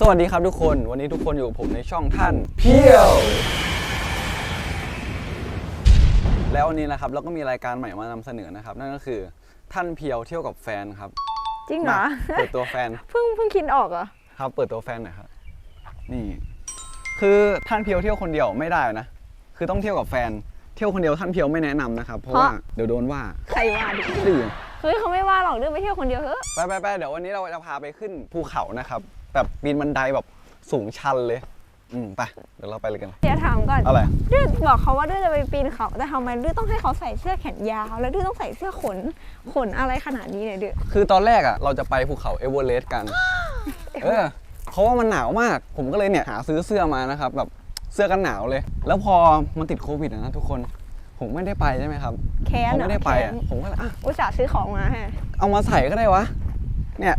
สวัสดีครับทุกคน วันนี้ทุกคนอยู่กับผมในช่องท่าน เพียว แล้ววันนี้นะครับเราก็มีรายการใหม่มานำเสนอนะครับ นั่นก็คือท่านเพียวเที่ยวกับแฟนครับจริงเหรอ มาเปิดตัวแฟน เพิ่งเพิ่งคิดออกเหรอ ครับเปิดตัวแฟนหน่อยครับ นี่ คือท่านเพียวเที่ยวคนเดียวไม่ได้นะ คือต้องเที่ยวกับแฟน เที่ยวคนเดียวท่านเพียวไม่แนะนำนะครับ เพราะว่าเดี๋ยวโดนว่าใครว่าดิดื้อเฮ้ยเขาไม่ว่าหรอกเรื่องไปเที่ยวคนเดียวเถอะไปไปไปเดี๋ยววันนี้เราจะพาไปขึ้นภูเขานะครับ แบบปีนบันไดแบบสูงชันเลย อืมไปเดี๋ยวเราไปเลยกัน เดี๋ยวถามก่อนอะไร ดื้อบอกเขาว่าดื้อจะไปปีนเขาแต่ทำไมดื้อต้องให้เขาใส่เสื้อแขนยาว แล้วดื้อต้องใส่เสื้อขนขนอะไรขนาดนี้เนี่ยดื้อคือตอนแรกอะเราจะไปภูเขาเอเวอเรสต์กัน เออเพราะว่ามันหนาวมาก ผมก็เลยเนี่ยหาซื้อเสื้อมานะครับ แบบเสื้อกันหนาวเลย แล้วพอมันติดโควิดอะนะทุกคน ผมไม่ได้ไปใช่ไหมครับแค้พนออะไม่ได้ไปแค้อะนผมก็เลยอะอุตส่าห์ซื้อของมาให้เอามาใส่ก็ได้วะ เนี่ย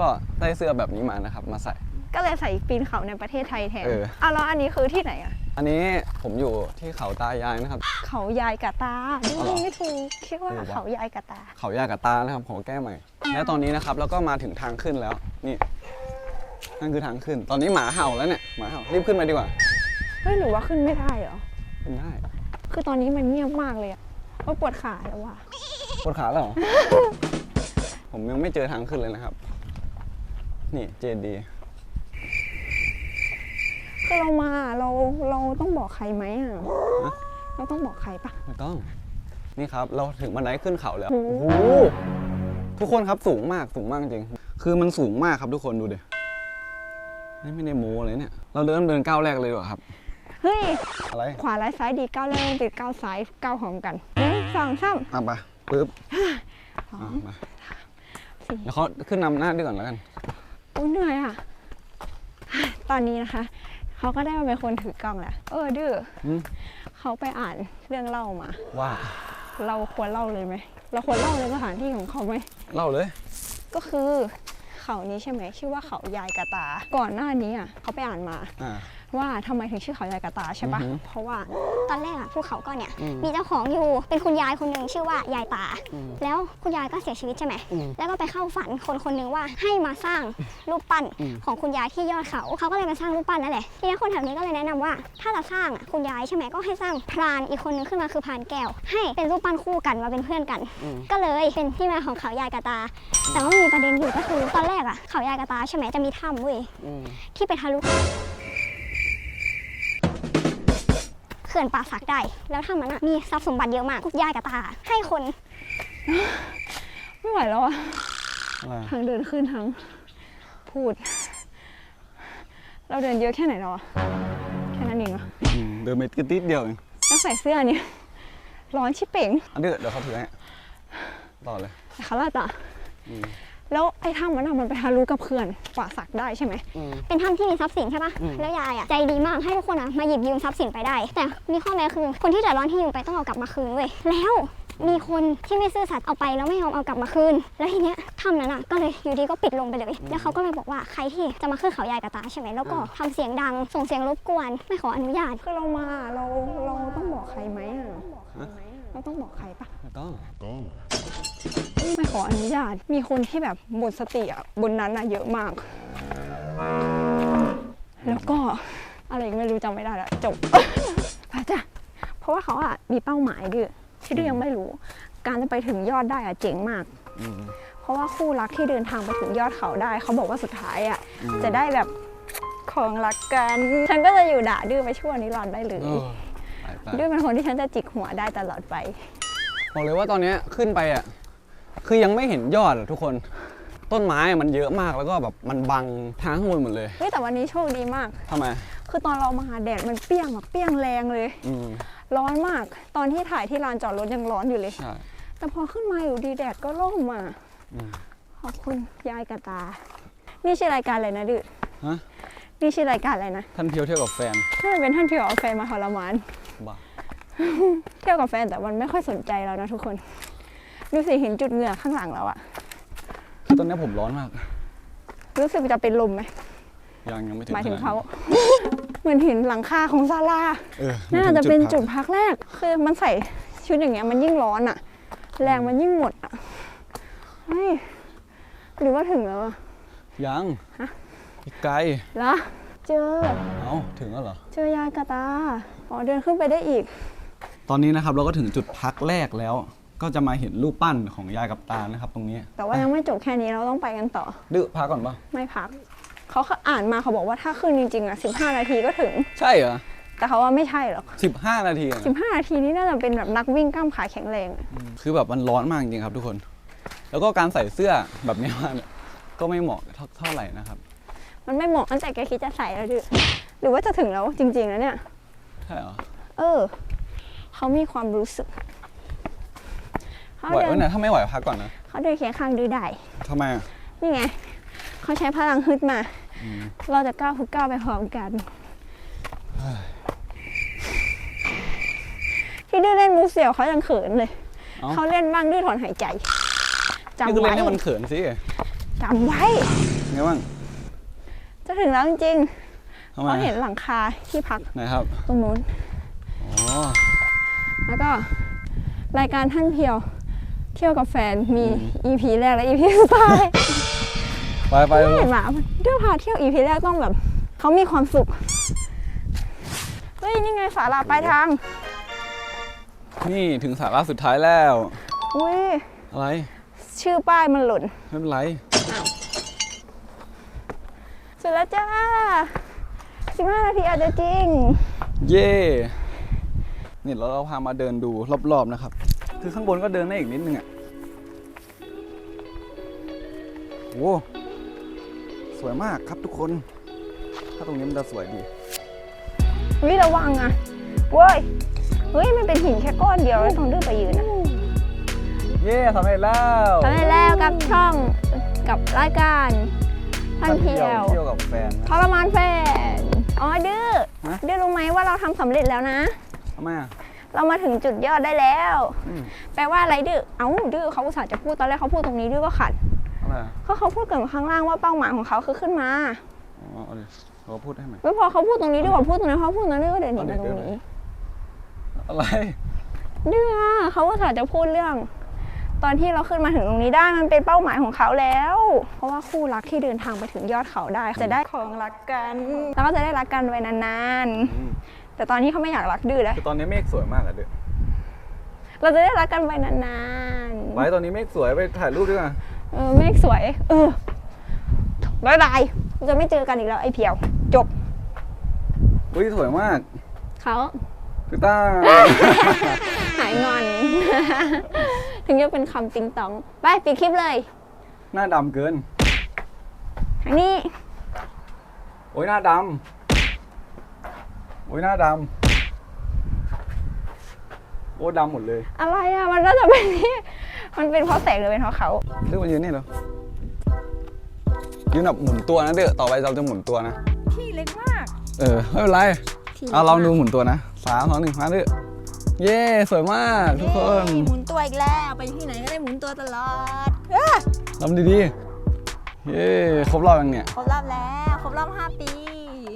ก็ได้เสื้อแบบนี้มานะครับ มาใส่ ก็เลยใส่ปีนเขาในประเทศไทยแทนเอออะแล้วอันนี้คือที่ไหนอะอันนี้ผมอยู่ที่เขาตายายนะครับ เขายายกะตาดื้ออ๋อเหรอไม่ถูกคิดว่าเออว่ะ เขายายกะตา เขายากาตานะครับขอแก้ใหม่ และตอนนี้นะครับเราก็มาถึงทางขึ้นแล้วนี่นั่นคือทางขึ้น ตอนนี้หมาเห่าแล้วเนี่ยหมาเห่ารีบขึ้นมาดีกว่าเฮ้ยหรือว่าขึ้นไม่ได้เหรอ ขึ้นได้คือตอนนี้มันเงียบมากเลยอะว่าปวดขาแล้วว่ะปวดขาแล้วเหรอ ผมยังไม่เจอทางขึ้นเลยนะครับ นี่เจดีคือเรามาเราเราต้องบอกใครไหมอะเราต้องบอกใครปะไม่ต้อง นี่ครับเราถึงบันไดขึ้นเขาแล้วโอ้โอ้โหโหทุกคนครับสูงมากสูงมากจริง คือมันสูงมากครับทุกคนดูดินี่ไม่ได้โม้เลยเนี่ย เราเดินเดินก้าวแรกเลยดีกว่าครับ เฮ้ย อะไร ขวาและซ้ายดีก้าวแรกติดก้าวซ้ายก้าวพร้อมกันหนึ่งสองสามอะไปปึ๊บสออะงมาสี่แล้วเขาขึ้นนำหน้าด้วยก่อนแล้วกันโอ้ยเหนื่อยอะ ตอนนี้นะคะ เขาก็ได้มาเป็นคนถือกล้องแล้ว เออดื้ออืมเขาไปอ่านเรื่องเล่ามา ว่า เราควรเล่าเลยไหม เราควรเล่าในสถานที่ของเขาไหม เล่าเลย ก็คือเขานี้ใช่ไหมชื่อว่าเขายายกะตา ก่อนหน้านี้อะเขาไปอ่านมา อ่า ว่าทำไมถึงชื่อเขายายกะตาใช่ปะอือหือเพราะว่าตอนแรกอะภูเขาก็เนี่ยอืมมีเจ้าของอยู่เป็นคุณยายคนหนึ่งชื่อว่ายายตา อืมแล้วคุณยายก็เสียชีวิตใช่ไหมอืมแล้วก็ไปเข้าฝันคนคนหนึ่งว่าให้มาสร้างรูปปั้นอืม ของคุณยายที่ยอดเขาเขาก็เลยมาสร้างรูปปั้นนั่นแหละทีนี้คนแถวนี้ก็เลยแนะนำว่า ถ้าจะสร้างอะคุณยายใช่ไหมก็ให้สร้างพรานอีกคนนึงขึ้นมาคือพรานแก้ว ให้เป็นรูปปั้นคู่กันมาเป็นเพื่อนกัน อืม ก็เลยเป็นที่มาของเขายายกาตา แต่ว่ามีประเด็นอยู่ก็คือตอนแรกอะเขายายกาตาใช่ไหมจะมีถ้ำเว้ย อืมที่ไปทะลุ ขื่อนป่าสักได้ แล้วถ้ำนั้นอะมีทรัพย์สมบัติเยอะมากยายกับตา ให้คน ไม่ไหวแล้วอะอะไรทางเดินขึ้นทางพูด เราเดินเยอะแค่ไหนแล้วอะแค่นั้นเองอะอืมเดินไปติดๆเดียวเองแล้วใส่เสื้อนี่ร้อนชิบเป่งอันนี้เดี๋ยวเขาถือให้ต่อเลยแต่เขาลาดอะอืม แล้วไอ้ถ้ำมันอะมันไปทะลุกับเขื่อนป่าสักได้ใช่ไหม อืม เป็นถ้ำที่มีทรัพย์สินใช่ปะอืม แล้วยายอะใจดีมากให้ทุกคนอะมาหยิบยืมทรัพย์สินไปได้ แต่มีข้อแม้คือคนที่เดือดร้อนที่ยืมไปต้องเอากลับมาคืนเว้ย แล้วมีคนที่ไม่ซื่อสัตย์เอาไปแล้วไม่ยอมเอากลับมาคืน แล้วทีเนี้ยถ้ำนั้นอะก็เลยอยู่ดีก็ปิดลงไปเลย แล้วเขาก็เลยบอกว่าใครที่จะมาขึ้นเขายายกับตาใช่ไหมแล้วก็ทำเสียงดังส่งเสียงรบกวนไม่ขออนุญาต คือเรามาเราเราต้องบอกใครไหมอะเราต้องบอกใครปะไม่ต้อง ไม่ขออนุญาต มีคนที่แบบหมดสติอะบนนั้นอะเยอะมาก แล้วก็อะไรก็ไม่รู้จำไม่ได้แล้วจบพระจ้ะเพราะว่าเขาอะมีเป้าหมายดื้อที่ดื้อยังไม่รู้ การจะไปถึงยอดได้อะเจ๋งมากอืมเพราะว่าคู่รักที่เดินทางไปถึงยอดเขาได้ เขาบอกว่าสุดท้ายอะอืมจะได้แบบของรักกันฉันก็จะอยู่ด่าดื้อไปชั่วนิรันดร์ได้เลยเออไปไปดื้อเป็นคนที่ฉันจะจิกหัวได้ตลอดไปบอกเลยว่าตอนเนี้ยขึ้นไปอะ คือยังไม่เห็นยอดอะทุกคน ต้นไม้อะมันเยอะมากแล้วก็แบบมันบังทางข้างบนหมดเลยเฮ้ยแต่วันนี้โชคดีมาก ทำไม คือตอนเรามาหาแดดมันเปรี้ยงแบบเปรี้ยงแรงเลย อืมร้อนมาก ตอนที่ถ่ายที่ลานจอดรถยังร้อนอยู่เลย ใช่ แต่พอขึ้นมาอยู่ดีแดดก็ร่มอะอืม ขอบคุณยายกระตา นี่ชื่อรายการอะไรนะดื้อฮะนี่ชื่อรายการอะไรนะท่านเพียวเที่ยวกับแฟนน่าจะเป็นท่านพี่เอาแฟนมาทรมาน บ้าเที่ยวกับแฟนแต่มันไม่ค่อยสนใจเรานะทุกคน ดูสิเห็นจุดเหงื่อข้างหลังเราอะคือตอนเนี้ยผมร้อนมาก รู้สึกจะเป็นลมไหมยังยังไม่ถึงหมายถึงขนดเขานั้นเหมือนเห็นหลังคาของศาลาเออน่าจะเป็นจุดพักพักแรก คือมันใส่ชุดอย่างเงี้ยมันยิ่งร้อนอะแรงมันยิ่งหมดอะเฮ้ยหรือว่าถึงแล้วอะยังฮะอีกไกลเหรอเจอ เอ้าถึงแล้วเหรอ เจอยายกระตา อ๋อเดินขึ้นไปได้อีก ตอนนี้นะครับเราก็ถึงจุดพักแรกแล้ว ก็จะมาเห็นรูปปั้นของยายกับตานะครับ ตรงนี้แต่ว่ายังไม่จบแค่นี้เราต้องไปกันต่อ ดื้อพักก่อนปะไม่พัก เขาอ่านมาเขาบอกว่าถ้าขึ้นจริงๆอะ15 นาทีก็ถึง ใช่เหรอ แต่เขาว่าไม่ใช่หรอกสิบห้านาทีอะ15 นาทีนี้น่าจะเป็นแบบนักวิ่งกล้ามขาแข็งแรงอะคือแบบมันร้อนมากจริงๆครับทุกคน แล้วก็การใส่เสื้อแบบนี้มาเนี่ยก็ไม่เหมาะเท่าเท่าไหร่นะครับ มันไม่เหมาะตั้งแต่แกคิดจะใส่แล้วดิหรือว่าจะถึงแล้วจริงๆแล้วเนี่ย ใช่เหรอ เออ เขามีความรู้สึก เขาไหวเดิไหมนเนี่ยถ้าไม่ไหวพักก่อนนะเขาเดินเคียงข้างดื้อได้ทำไมอะนี่ไงเขาใช้พลังฮึดมาเราจะก้าวทุกก้าวไปพร้อมกัน ที่ดื้อเล่นมูเสี่ยวเขายังเขินเลย เอ้าเขาเล่นบ้างดื้อถอนหายใจนี่จำก็เล่ไว้นให้มันเขินสิจำไว้ ไงบ้างจะถึงแล้วจริงๆทำไมเขาเห็นหลังคาที่พักไหนครับตรงนู้น อ๋อแล้วก็รายการท่านเพียวเที่ยวกับแฟนมี EP แรกและ EP สุดท้ายไปไปไม่เห็นหมาเที่ยวพาเที่ยว EP แรกต้องแบบเขามีความสุข เฮ้ย นี่ไงสาราปลายทาง นี่ถึงสาระสุดท้ายแล้ว อุ้ย อะไร ชื่อป้ายมันหล่น ไม่เป็นไรเสร็จแล้วจ้า15นาทีอาจจะจริง เย่นี่เราเราพามาเดินดูรอบๆนะครับ คือข้างบนก็เดินได้อีกนิดนึงอะโอ้สวยมากครับทุกคน ถ้าตรงนี้มันจะสวยดีวิระวังอะเว้ยเฮ้ยมันเป็นหินแค่ก้อนเดียวแล้วต้องดื้อไปยืนอะเย่สำเร็จแล้วทำได้แล้วกับช่องกับรายการท่านเที่ยวเที่ยวกับแฟนนะทรมานแฟนอ๋อดื้อฮะดื้อรู้ไหมว่าเราทำสำเร็จแล้วนะทำไมอะ เรามาถึงจุดยอดได้แล้วอืมแปลว่าอะไรดื้อเอ้าดื้อเขาอุตส่าห์จะพูดตอนแรกเขาพูดตรงนี้ดื้อก็ขัดอะไรอะเพราะเขาพูดเกินข้างล่างว่าเป้าหมายของเขาคือขึ้นมาอ๋อเอาดิเขาพูดให้ไหมไม่พอเขาพูดตรงนี้ดื้อกว่าพูดตรงนั้นเขาพูดตรงนั้นดื้อก็เดินหนีมาตรงนี้ อะไรดื้ออะเขาอุตส่าห์จะพูดเรื่อง ตอนที่เราขึ้นมาถึงตรงนี้ได้มันเป็นเป้าหมายของเขาแล้ว เพราะว่าคู่รักที่เดินทางไปถึงยอดเขาได้ จะได้ของรักกัน แล้วก็จะได้รักกันไว้นานอืมๆ แต่ตอนนี้เขาไม่อยากรักดื้อแล้ว คือตอนนี้เมฆสวยมากอะเด็กเราจะได้รักกันไปนานไว้ตอนนี้เมฆสวยไปถ่ายรูปด้วยกันๆ เออเมฆสวย เออบ๊ายบายเราจะไม่เจอกันอีกแล้วไอ้เพียว จบอุ้ยสวยมากเขาคือต้า หายงอน ถึงจะเป็นคำติงตอง ไปปิดคลิปเลยหน้าดำเกิน ทางนี้ โอ้ยหน้าดำโอ้ยหน้าดำโอ้ดำหมดเลยอะไรอะมันน่าจะเป็นที่มันเป็นเพราะแสงหรือเป็นเพราะเขาเรื่องมายืนนี่เหรอยืนแบบหมุนตัวนะเด้อต่อไปเราจะหมุนตัวนะ ที่เล็กมาก เออไม่เป็นไรที่เอาลองดูหมุนตัวนะสามสองหนึ่งมาเด้อเย้สวยมากทุกคนหมุนตัวอีกแล้วไปที่ไหนก็ได้หมุนตัวตลอดทำดีๆเย้ครบรอบยังเนี่ยครบรอบแล้วครบรอบ 5 ปี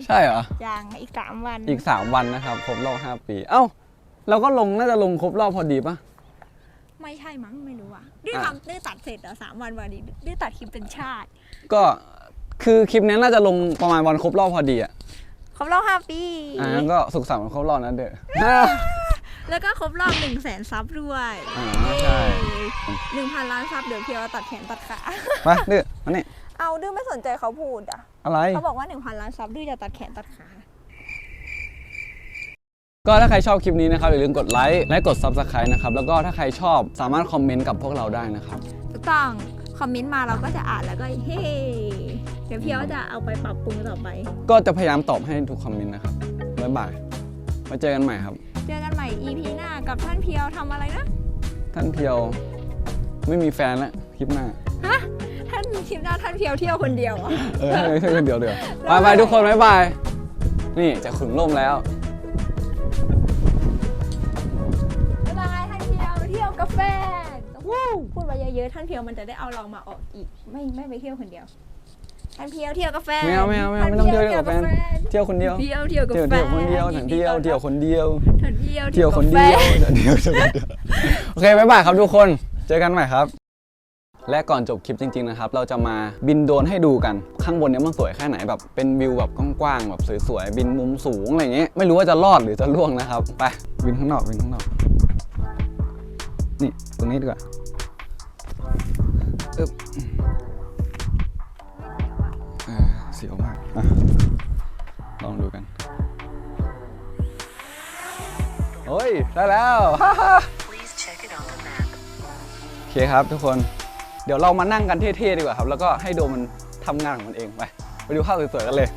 ใช่เหรออย่างอีก3วันอีก 3 วันนะครับ ครบรอบ 5 ปี เอ้า เราก็ลงน่าจะลงครบรอบพอดีปะ ไม่ใช่มั้งไม่รู้อะดื้ออะ ทำดื้อตัดเสร็จเหรอสามวันวันนี้ดื้อตัดคลิปเป็นชาติก็คือคลิปนี้น่าจะลงประมาณวันครบรอบพอดีอะครบรอบ5ปี อ่างั้นก็สุขสันต์วันครบรอบนะเด้อแล้วก็ครบรอบ1นึ่งแสนซับด้วยอ่าใช่หนึ่งพันล้านซับเดี๋ยวเพียวตัดแขนตัดขา ไปเด้อมานี่ เอาดื้อไม่สนใจเขาพูดอะ อะไร เขาบอกว่าหนึ่งพันล้านซับดื้อจะตัดแขนตัดขา ก็ถ้าใครชอบคลิปนี้นะครับ อย่าลืมกดไลค์และกด Subscribe นะครับ แล้วก็ถ้าใครชอบสามารถคอมเมนต์กับพวกเราได้นะครับ ถูกต้อง คอมเมนต์มาเราก็จะอ่านแล้วก็เฮ้เดี๋ยวเพียวจะเอาไปปรับปรุงต่อไป ก็จะพยายามตอบให้ทุกคอมเมนต์นะครับบ๊ายบายไว้เจอกันใหม่ครับ เจอกันใหม่ EP หน้ากับท่านเพียวทำอะไรนะ ท่านเพียว ไม่มีแฟนแล้วคลิปหน้า ฮะ ท่านคลิปหน้าท่านเพียวเที่ยวคนเดียวเหรอเออให้ให้คนเดียวเดียวบายบายทุกคนบายบายนี่จะขึงร่มแล้ว บ๊ายบายท่านเพียวเที่ยวกับแฟนพูดไปเยอะๆท่านเพียวมันจะได้เอาเรามาออกอีก ไม่ไม่ไปเที่ยวคนเดียว ท่านเพียวเที่ยวกับแฟนไม่เอาไม่เอาไม่เอาไม่ต้องเที่ยวเดียวกับแฟนเที่ยวคนเดียวเที่ยวเที่ยวกับเที่ยวแฟเที่ยวนคนเดียวฉันเที่ยวเที่ยวคนเดียวท่านเที่ยวเที่ยวคนเดียวฉันเที่ยวเที่ยวคนเดียวโอเคบายบายครับทุกคน เจอกันใหม่ครับ และก่อนจบคลิปจริงๆนะครับ เราจะมาบินโดรนให้ดูกัน ข้างบนเนี้ยมันสวยแค่ไหนแบบเป็นวิวแบบกว้างๆแบบสวยๆบินมุมสูงอะไรเงี้ยไม่รู้ว่าจะรอดหรือจะล่วงนะครับ ไปบินข้างนอกบินข้างนอก นี่ตรงนี้ดีกว่าอึ๊บเออเสียวมากอลองดูกันโอ้ยได้แล้วโอเคครับทุกคน เดี๋ยวเรามานั่งกันเท่ๆดีกว่าครับ แล้วก็ให้โดมมันทำงานของมันเองไป ไปดูภาพสวยๆกันเลย